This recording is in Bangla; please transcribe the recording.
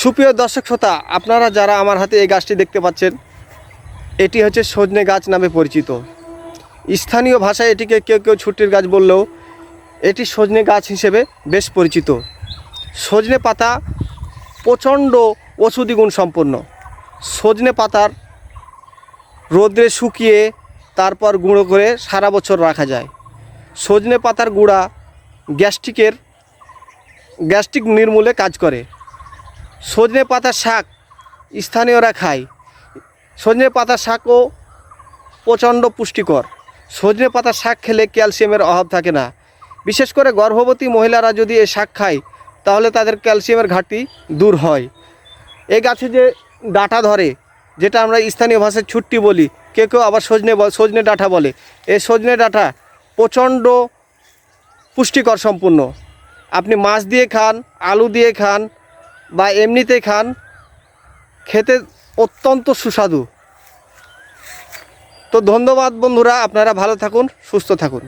সুপ্রিয় দর্শক শ্রোতা, আপনারা যারা আমার হাতে এই গাছটি দেখতে পাচ্ছেন, এটি হচ্ছে সজনে গাছ নামে পরিচিত। স্থানীয় ভাষায় এটিকে কেউ কেউ ছুটির গাছ বললেও এটি সজনে গাছ হিসেবে বেশ পরিচিত। সজনে পাতা প্রচণ্ড ওষুধি গুণ সম্পন্ন। সজনে পাতার রোদ্রে শুকিয়ে তারপর গুঁড়ো করে সারা বছর রাখা যায়। সজনে পাতার গুঁড়া গ্যাস্ট্রিকের গ্যাস্ট্রিক নির্মূলে কাজ করে। সজনে পাতার শাক স্থানীয়রা খায়। সজনে পাতার শাকও প্রচণ্ড পুষ্টিকর। সজনে পাতার শাক খেলে ক্যালসিয়ামের অভাব থাকে না। বিশেষ করে গর্ভবতী মহিলারা যদি এই শাক খায়, তাহলে তাদের ক্যালসিয়ামের ঘাটতি দূর হয়। এই গাছে যে ডাঁটা ধরে, যেটা আমরা স্থানীয় ভাষায় ছুট্টি বলি, কেউ কেউ আবার সজনে সজনে ডাঁটা বলে। এই সজনে ডাঁটা প্রচণ্ড পুষ্টিকর সম্পূর্ণ। আপনি মাছ দিয়ে খান, আলু দিয়ে খান বা এমনিতে খান খেতে অত্যন্ত সুস্বাদু। তো ধন্যবাদ বন্ধুরা আপনারা ভালো থাকুন সুস্থ থাকুন।